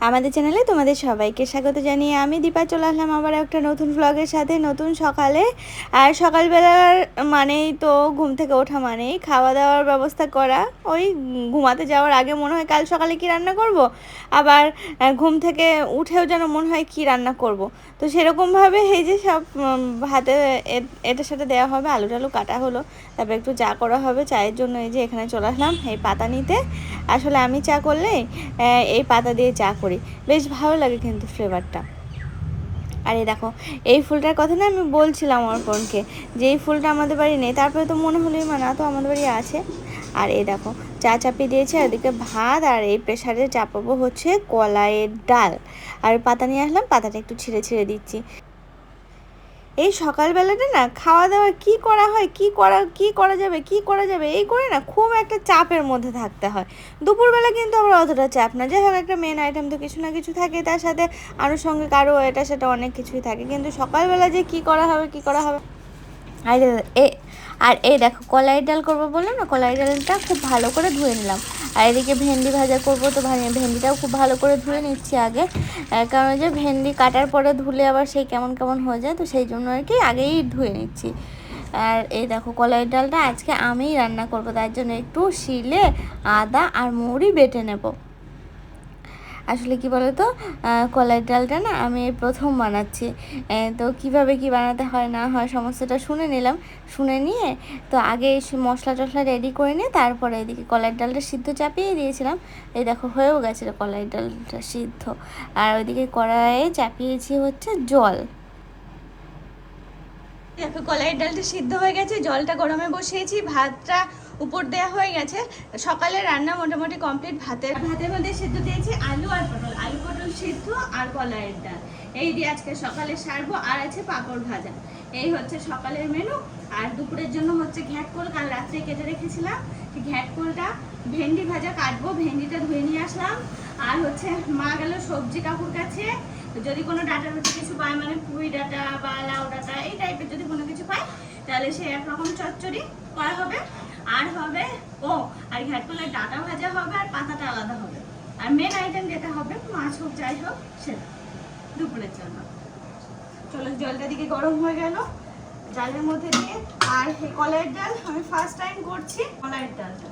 আমাদের চ্যানেলে তোমাদের সবাইকে স্বাগত জানিয়ে আমি দীপা চলে আসলাম আবার একটা নতুন ব্লগের সাথে, নতুন সকালে। আর সকালবেলার মানেই তো ঘুম থেকে ওঠা মানেই খাওয়া দাওয়ার ব্যবস্থা করা। ওই ঘুমাতে যাওয়ার আগে মনে হয় কাল সকালে কি রান্না করব? আবার ঘুম থেকে উঠেও যেন মনে হয় কি রান্না করব? তো সেরকমভাবে এই যে সব ভাতে এটার সাথে দেওয়া হবে আলু টালু কাটা হলো। তারপর একটু চা করা হবে, চায়ের জন্য এই যে এখানে চলে আসলাম এই পাতা নিতে। আসলে আমি চা করলে এই পাতা দিয়ে চা বেশ ভালো লাগে কিন্তু ফ্লেভারটা আর এই দেখো, এই ফুলটার কথা না আমি বলছিলাম আমার বোনকে যে এই ফুলটা আমাদের বাড়ি নেই, তারপরে তো মনে হলোই মানে তো আমাদের বাড়ি আছে। আর এই দেখো, চা চাপিয়ে দিয়েছে এদিকে ভাত আর এই প্রেশারে চাপাবো হচ্ছে কলাইয়ের ডাল। আর পাতা নিয়ে আসলাম, পাতাটা একটু ছিঁড়ে ছিঁড়ে দিচ্ছি। এই সকালবেলাটা না খাওয়া দাওয়া কি করা হয়, কি করা কি করা যাবে, কি করা যাবে, এই করে না খুব একটা চাপের মধ্যে থাকতে হয়। দুপুরবেলা কিন্তু আবার অতটা চাপ না। যাই হোক, একটা মেন আইটেম তো কিছু না কিছু থাকে, তার সাথে আনুষঙ্গিক আরও এটা সেটা অনেক কিছুই থাকে। কিন্তু সকালবেলা যে কি করা হবে, কি করা হবে? আইডিয়া এ আর এই দেখো, কলাই ডাল করব বললাম না, কলাই ডালটা খুব ভালো করে ধুয়ে নিলাম। আর এদিকে ভেন্ডি ভাজা করব, তো ভেন্ডিটাও খুব ভালো করে ধুয়ে নিচ্ছি আগে। কারণ যে ভেন্ডি কাটার পরে ধুলে আবার সেই কেমন কেমন হয়ে যায়, তো সেই জন্য আর কি আগেই ধুয়ে নিচ্ছি। আর এই দেখো, কলাই ডালটা আজকে আমিই রান্না করব, তার জন্য একটু শিলে আদা আর মুড়ি বেটে নেব। আসলে কি বলো তো কলাই ডালটা না আমি প্রথম বানাচ্ছি। তো কীভাবে কি বানাতে হয়, না হয় সমস্তটা শুনে নিলাম। শুনে নিয়ে, তো আগে মশলা টশলা রেডি করে নিয়ে তারপরে এদিকে কলাই ডালটা সিদ্ধ চাপিয়ে দিয়েছিলাম। এই দেখো হয়েও গেছে কলাই ডালটা সিদ্ধ। আর ওইদিকে কড়াইয়ে চাপিয়েছি হচ্ছে জল। দেখো কলাইয়ের ডালটা সিদ্ধ হয়ে গেছে, জলটা গরমে বসিয়েছি, ভাতটা উপর দেওয়া হয়ে গেছে। সকালে রান্না মোটামুটি কমপ্লিট ভাতের ভাতের মধ্যে সেদ্ধ দিয়েছি আলু আর পটল। আলু, পটল সিদ্ধ আর কলাইয়ের ডাল। এই দিয়ে আজকে সকালে সারবো আর আছে পাঁপড় ভাজা। এই হচ্ছে সকালের মেনু আর দুপুরের জন্য হচ্ছে ঘ্যাটকোল কাল। রাত্রে কেটে রেখেছিলাম। ঘ্যাটকোলটা ভেন্ডি ভাজা কাটবো। ভেন্ডিটা ধুয়ে নিয়ে আসলাম। আর হচ্ছে মা গেল সবজি কাকুর কাছে। যদি কোনো ডাটার মধ্যে কিছু পায় মানে পুঁই ডাটা বা লাউ ডাটা, এই টাইপের যদি কোনো কিছু পায়, তাহলে সে একরকম চচ্চড়ি করা হবে। আর হবে, ও, আর ঘ্যাটকলের ডাটা ভাজা হবে আর পাতাটা আলাদা হবে। আর মেন আইটেম যেটা হবে, মাছ হোক, যাই হোক, সেটা। দুপুরের জন্য। চলো, জলটা দিকে গরম হয়ে গেল। ডালের মধ্যে দিয়ে, আর এই কলাইয়ের ডাল আমি ফার্স্ট টাইম করছি, কলাইয়ের ডালটা।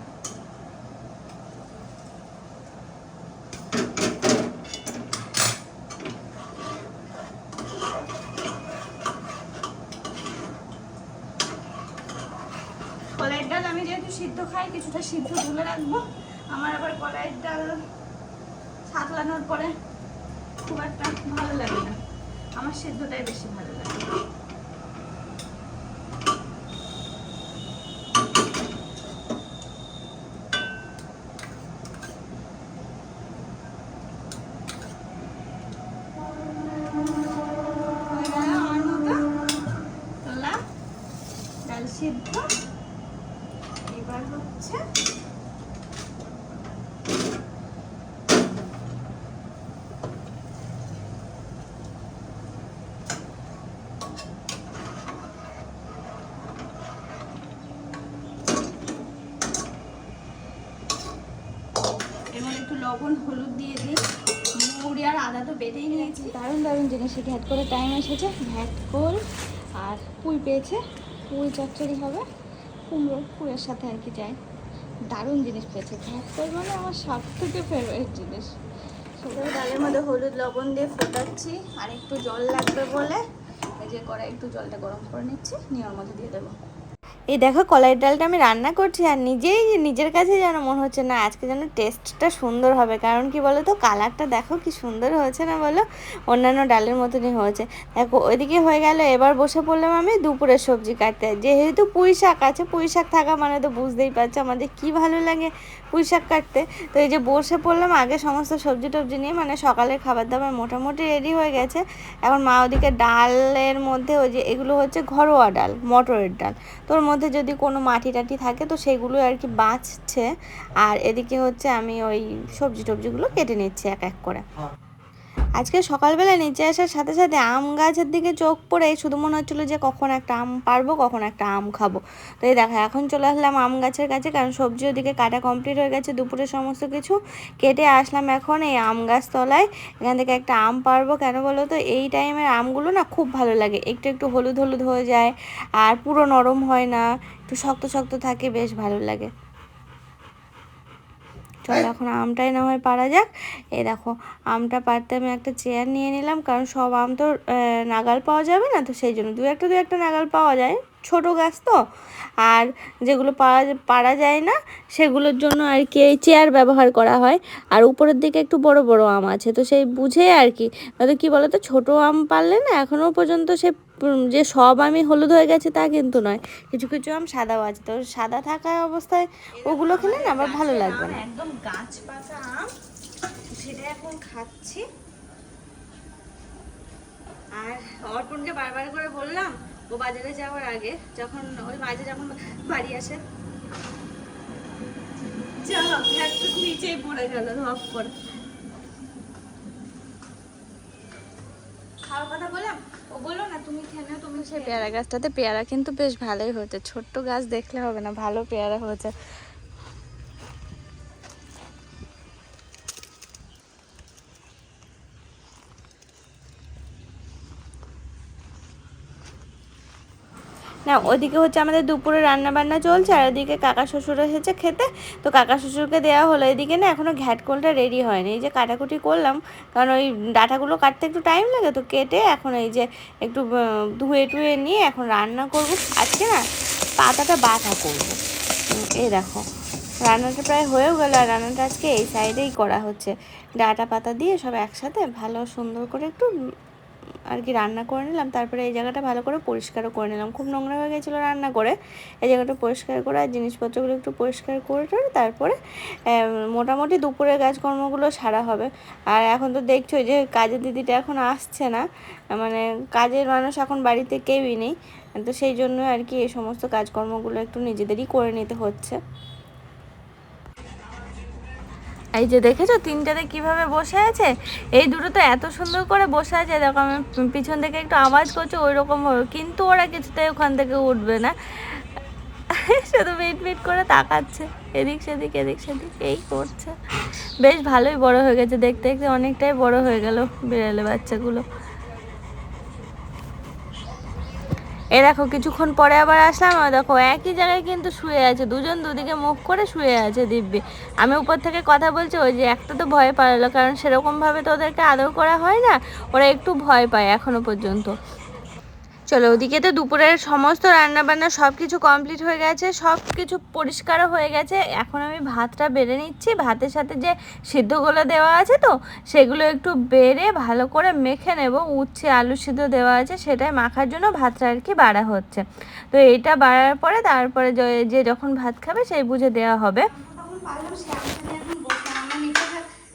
কলাইয়ের ডাল আমি যেহেতু সিদ্ধ খাই, কিছুটা সিদ্ধ তুলে রাখব। আমার আবার কলাইয়ের ডাল সাতলানোর পরে খুব একটা ভালো লাগে না। আমার সিদ্ধটাই বেশি ভালো লাগে। সিদ্ধ। এবার হচ্ছে লবণ, হলুদ দিয়ে আর আদা তো নিয়েছি। দারুণ দারুণ জিনিস ঘ্যাট করে টাইম এসেছে। ঘ্যাট কোল আর পুঁই পেয়েছে। পুঁই চচ্চড়ি হবে। কুমড়ো কুড়ের সাথে আর কি যায়। দারুণ জিনিস পেয়েছে। ঘাটকল কোল মানে আমার সব থেকে ফেভারিট জিনিস। ডালের মধ্যে হলুদ লবণ দিয়ে ফোটাচ্ছি, আর একটু জল লাগবে বলে এই যে কড়াই, একটু জলটা গরম করে নিচ্ছি, নিয়ে ওর মধ্যে দিয়ে দেবো। এই দেখো কলাইয়ের ডালটা আমি রান্না করছি আর নিজেই নিজের কাছে যেন মনে হচ্ছে না, আজকে যেন টেস্টটা সুন্দর হবে। কারণ কি বলো তো কালারটা দেখো কি সুন্দর হয়েছে না বলো? অন্যান্য ডালের মতনই হয়েছে। দেখো, ওইদিকে হয়ে গেল, এবার বসে পড়লাম আমি দুপুরের সবজি কাটতে। যেহেতু পুঁই শাক আছে, পুঁই শাক থাকা মানে তো বুঝতেই পারছ আমাদের কি ভালো লাগে পুঁই শাক কাটতে। তো এই যে বসে পড়লাম, আগে সমস্ত সবজি টবজি নিয়ে মানে সকালের খাবার দাবার মোটামুটি রেডি হয়ে গেছে। এখন মা ওদিকে ডালের মধ্যে ওই যে এগুলো হচ্ছে ঘরোয়া ডাল, মটরের ডাল। তোর মধ্যে যদি কোনো মাটি টাটি থাকে তো সেগুলো আর কি বাঁচছে। আর এদিকে হচ্ছে আমি ওই সবজি টবজিগুলো কেটে নিচ্ছি এক এক করে। আজকে সকালবেলা নিচে আসার সাথে সাথে আম গাছের দিকে চোখ পড়ে শুধু মনে হচ্ছিল যে কখন একটা আম পারব, কখন একটা আম খাব। তো এই দেখা, এখন চলে আসলাম আম গাছের কাছে, কারণ সবজি ওদিকে কাটা কমপ্লিট হয়ে গেছে দুপুরে সমস্ত কিছু কেটে আসলাম এখন এই আম গাছ তলায়। এখান থেকে একটা আম পারব কেন বলো তো? এই টাইমের আমগুলো না খুব ভালো লাগে, একটু একটু হলুদ হলুদ হয়ে যায় আর পুরো নরম হয় না, একটু শক্ত শক্ত থাকে, বেশ ভালো লাগে। চলো এখন আমটাই না হয় পারা যাক। এই দেখো আমটা পারতে আমি একটা চেয়ার নিয়ে নিলাম কারণ সব আম তো নাগাল পাওয়া যাবে না তো সেই জন্য দু একটা দু একটা নাগাল পাওয়া যায়। ছোট গাছ তো আর যেগুলো পাওয়া পারা যায় না সেগুলোর জন্য আর কি এই চেয়ার ব্যবহার করা হয়। আর উপরের দিকে একটু বড় বড় আম আছে তো সেই বুঝে আর কি নয়তো কী বলো তো ছোটো আম পারলে না এখনও পর্যন্ত সে যে সব আমই হলুদ হয়ে গেছে তা কিন্তু নয়। কিছু কিছু আম সাদাও আছে। তো সাদা থাকা অবস্থায় ওগুলো খেলে না আবার ভালো লাগবে না। একদম গাছ আম, সেটা এখন খাচ্ছি। আর অর্পণকে বারবার করে বললাম, ও বাজারে যাওয়ার আগে যখন ওই মাঝে যখন বাড়ি আসে চলো নিচেই পড়ে গেল, ধপ করে খাওয়ার কথা বললাম ও বলল না তুমি খেয়ে নাও, তুমি সেই পেয়ারা গাছটাতে পেয়ারা কিন্তু বেশ ভালোই হয়েছে ছোট্ট গাছ দেখলে হবে না ভালো পেয়ারা হয়েছে। না ওদিকে হচ্ছে আমাদের দুপুরে রান্না বান্না চলছে আর ওদিকে কাকা শ্বশুর এসেছে খেতে। তো কাকা শ্বশুরকে দেওয়া হলো। এদিকে না এখনও ঘ্যাটকলটা রেডি হয়নি। এই যে কাটাকুটি করলাম, কারণ ওই ডাটাগুলো কাটতে একটু টাইম লাগে তো কেটে এখন এই যে একটু ধুয়ে টুয়ে নিয়ে এখন রান্না করব। আজকে না পাতাটা বাটা করব। এই দেখো, রান্নাটা প্রায় হয়েও গেল আর রান্নাটা আজকে এই সাইডেই করা হচ্ছে। ডাটা পাতা দিয়ে সব একসাথে ভালো সুন্দর করে একটু আর কি রান্না করে নিলাম। তারপরে এই জায়গাটা ভালো করে পরিষ্কারও করে নিলাম। খুব নোংরা হয়ে গেছিল রান্না করে। এই জায়গাটা পরিষ্কার করে আর জিনিসপত্রগুলো একটু পরিষ্কার করে টরে তারপরে মোটামুটি দুপুরের কাজকর্মগুলো সারা হবে। আর এখন তো দেখছ যে কাজের দিদিটা এখন আসছে না। মানে কাজের মানুষ এখন বাড়িতে কেউই নেই। তো সেই জন্য আর কি এই সমস্ত কাজকর্মগুলো একটু নিজেদেরই করে নিতে হচ্ছে। এই যে দেখেছ, তিনটাতে কীভাবে বসে আছে? এই দুটো তো এত সুন্দর করে বসে আছে, দেখো আমি পিছন থেকে একটু আওয়াজ করছি ওই রকম কিন্তু ওরা কিছুতেই ওখান থেকে উঠবে না। শুধু মিট মিট করে তাকাচ্ছে। এদিক সেদিক এদিক সেদিক, এই করছে। বেশ ভালোই বড় হয়ে গেছে। দেখতে দেখতে অনেকটাই বড় হয়ে গেল বিড়ালে বাচ্চাগুলো। এ দেখো, কিছুক্ষণ পরে আবার আসলাম দেখো, একই জায়গায় কিন্তু শুয়ে আছে, দুজন দুদিকে মুখ করে শুয়ে আছে দিব্যি। আমি উপর থেকে কথা বলছি, ওই যে একটা তো ভয় পালালো কারণ সেরকমভাবে তো ওদেরকে আদর করা হয় না, ওরা একটু ভয় পায় এখনও পর্যন্ত। চলো, ওদিকে তো দুপুরের সমস্ত রান্না বান্না সব কিছু কমপ্লিট হয়ে গেছে সব কিছু পরিষ্কারও হয়ে গেছে। এখন আমি ভাতটা বেড়ে নিচ্ছি, ভাতের সাথে যে সিদ্ধগুলো দেওয়া আছে তো, সেগুলো একটু বেড়ে ভালো করে মেখে নেব। উচ্ছে, আলু সিদ্ধ দেওয়া আছে, সেটাই মাখার জন্য ভাতটা আর কি বাড়া হচ্ছে। তো এটা বাড়ার পরে তারপরে যে যখন ভাত খাবে সেই বুঝে দেওয়া হবে।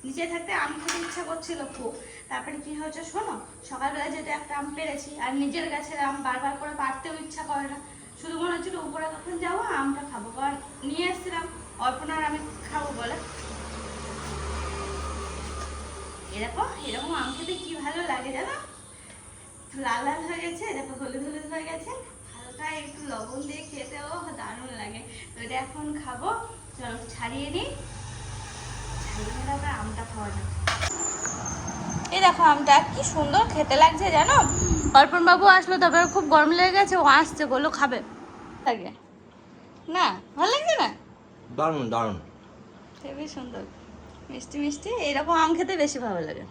নিচে থাকতে আম খেতে ইচ্ছা করছিল খুব। তারপরে কি হয়েছে শোনো, সকালবেলা যেটা একটা আম পেরেছি, আর নিজের গাছের আম বারবার করে পারতেও ইচ্ছা করে না। শুধু মনে হচ্ছিল উপরে কখন যাব আমটা খাব। কারণ নিয়ে এসেছিলাম অর্পণার আমি খাব বলে। এরকম এরকম আম খেতে কি ভালো লাগে জানো? লাল লাল হয়ে গেছে দেখো হলুদ হলুদ হয়ে গেছে। হালকা একটু লবণ দিয়ে খেতেও দারুণ লাগে। তো এটা এখন খাব। চলো ছাড়িয়ে নিই। ছাড়িয়ে নিলে আমটা এই দেখো আমটা কি সুন্দর খেতে লাগছে জানো? অর্পণ বাবু আসলো তারপরে খুব গরম লেগে গেছে ও আসছে বলল খাবে। লাগে। না ভালো লাগছে না? দারুণ দারুণ। হেবি সুন্দর। মিষ্টি মিষ্টি এইরকম আম খেতে বেশি ভালো লাগে।